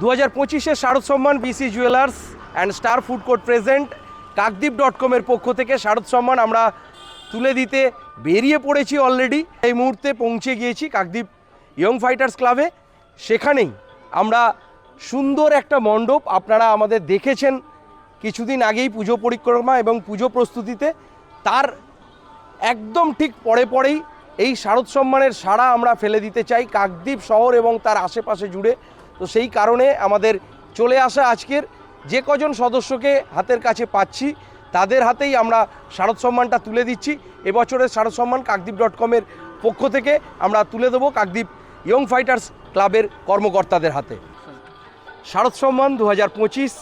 দু হাজার পঁচিশের শারদ সম্মান BC Jewellers and Star Food Court present Kakdwip dot কমের পক্ষ থেকে শারদ সম্মান আমরা তুলে দিতে বেরিয়ে পড়েছি অলরেডি এই মুহূর্তে পৌঁছে গিয়েছি কাকদ্বীপ ইয়ং ফাইটার্স ক্লাবে সেখানেই আমরা সুন্দর একটা মণ্ডপ, আপনারা আমাদের দেখেছেন কিছুদিন আগেই পুজো পরিক্রমা এবং পুজো প্রস্তুতিতে। তার একদম ঠিক পরে পরেই এই শারদ সম্মানের সাড়া আমরা ফেলে দিতে চাই কাকদ্বীপ শহর এবং তার আশেপাশে জুড়ে। তো সেই কারণে আমাদের চলে আসা আজকের যে কজন সদস্যকে হাতের কাছে পাচ্ছি, তাদের হাতেই আমরা শারদ সম্মানটা তুলে দিচ্ছি। এবছরের শারদ সম্মান কাকদ্বীপ ডট কমের পক্ষ থেকে আমরা তুলে দেবো কাকদ্বীপ ইয়ং ফাইটার্স ক্লাবের কর্মকর্তাদের হাতে। শারদ সম্মান দু হাজার পঁচিশ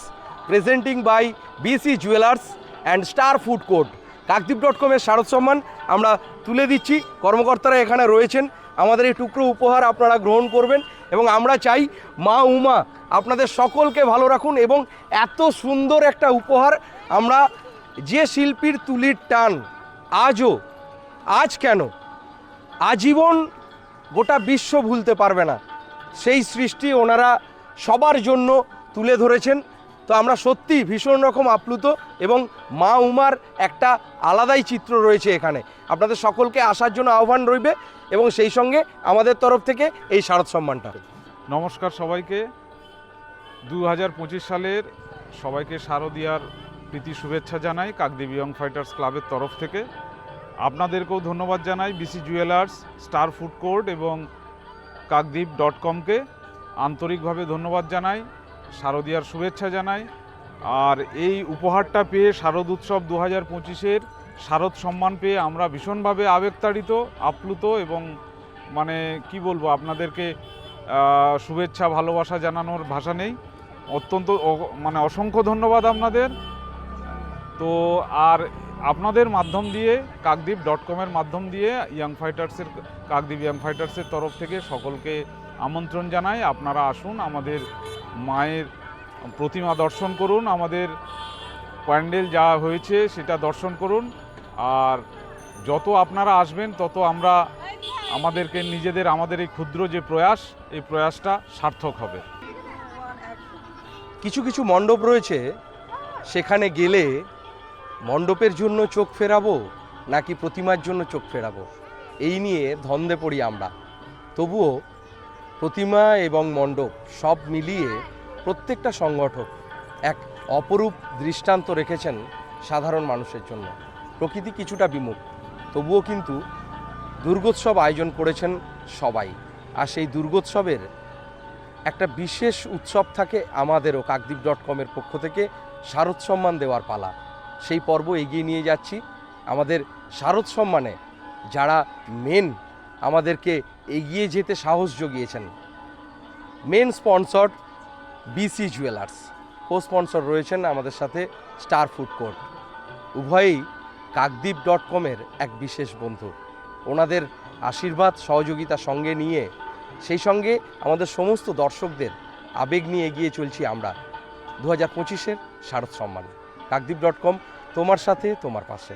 presenting by BC Jewellers and Star Food Court Kakdwip dot কমের শারদ সম্মান আমরা তুলে দিচ্ছি। কর্মকর্তারা এখানে রয়েছেন। আমাদের এই টুকরো উপহার আপনারা গ্রহণ করবেন এবং আমরা চাই মা উমা আপনাদের সকলকে ভালো রাখুন এবং এত সুন্দর একটা উপহার আমরা যে শিল্পীর তুলির টান আজও, আজ কেন? আজীবন গোটা বিশ্ব ভুলতে পারবে না। সেই সৃষ্টি ওনারা সবার জন্য তুলে ধরেছেন। তো আমরা সত্যি ভীষণ রকম আপ্লুত এবং মা উমার একটা আলাদাই চিত্র রয়েছে এখানে। আপনাদের সকলকে আসার জন্য আহ্বান রইবে এবং সেই সঙ্গে আমাদের তরফ থেকে এই শারদ সম্মানটা। নমস্কার সবাইকে। দু হাজার পঁচিশ সালের সবাইকে শারদিয়ার প্রীতি শুভেচ্ছা জানাই কাকদ্বীপ ইয়ং ফাইটার্স ক্লাবের তরফ থেকে। আপনাদেরকেও ধন্যবাদ জানাই BC Jewellers, Star Food Court এবং কাকদ্বীপ ডট কমকে। আন্তরিকভাবে ধন্যবাদ জানাই। শারদিয়ার শুভেচ্ছা জানাই। আর এই উপহারটা পেয়ে শারদ উৎসব দু হাজার পঁচিশের শারদ সম্মান পেয়ে আমরা ভীষণভাবে আবেগতাড়িত, আপ্লুত এবং মানে কি বলব, আপনাদেরকে শুভেচ্ছা, ভালোবাসা জানানোর ভাষা নেই। অত্যন্ত মানে অসংখ্য ধন্যবাদ আপনাদের। তো আর আপনাদের মাধ্যম দিয়ে, কাকদ্বীপ ডট কমের মাধ্যম দিয়ে ইয়াং ফাইটার্সের কাকদ্বীপ ইয়াং ফাইটার্সের তরফ থেকে সকলকে আমন্ত্রণ জানাই। আপনারা আসুন আমাদের মায়ের প্রতিমা দর্শন করুন, আমাদের প্যান্ডেল যা হয়েছে সেটা দর্শন করুন, আর যত আপনারা আসবেন, তত আমরা আমাদেরকে, নিজেদের, আমাদের এই ক্ষুদ্র যে প্রয়াস, এই প্রয়াসটা সার্থক হবে। কিছু কিছু মণ্ডপ রয়েছে, সেখানে গেলে মণ্ডপের জন্য চোখ ফেরাবো, নাকি প্রতিমার জন্য চোখ ফেরাবো? এই নিয়ে ধন্দে পড়ি আমরা। তবুও প্রতিমা এবং মণ্ডপ সব মিলিয়ে প্রত্যেকটা সংগঠক এক অপরূপ দৃষ্টান্ত রেখেছেন সাধারণ মানুষের জন্য। প্রকৃতি কিছুটা বিমুখ, তবুও কিন্তু দুর্গোৎসব আয়োজন করেছেন সবাই। আর সেই দুর্গোৎসবের একটা বিশেষ উৎসব থাকে আমাদেরও কাকদ্বীপ ডট কমের পক্ষ থেকে শারদ সম্মান দেওয়ার পালা। সেই পর্ব এগিয়ে নিয়ে যাচ্ছি। আমাদের শারদ সম্মানে যারা মেন আমাদেরকে এগিয়ে যেতে সাহস জুগিয়েছেন। Main sponsor BC Jewellers co sponsor রয়েছেন আমাদের সাথে স্টার ফুড কোর্ট উভয়ই কাকদ্বীপ ডট কমের এক বিশেষ বন্ধু। ওনাদের আশীর্বাদ, সহযোগিতা সঙ্গে নিয়ে, সেই সঙ্গে আমাদের সমস্ত দর্শকদের আবেগ নিয়ে এগিয়ে চলছি আমরা। দু হাজার পঁচিশের শারদ সম্মান। কাকদ্বীপ ডট কম তোমার সাথে, তোমার পাশে।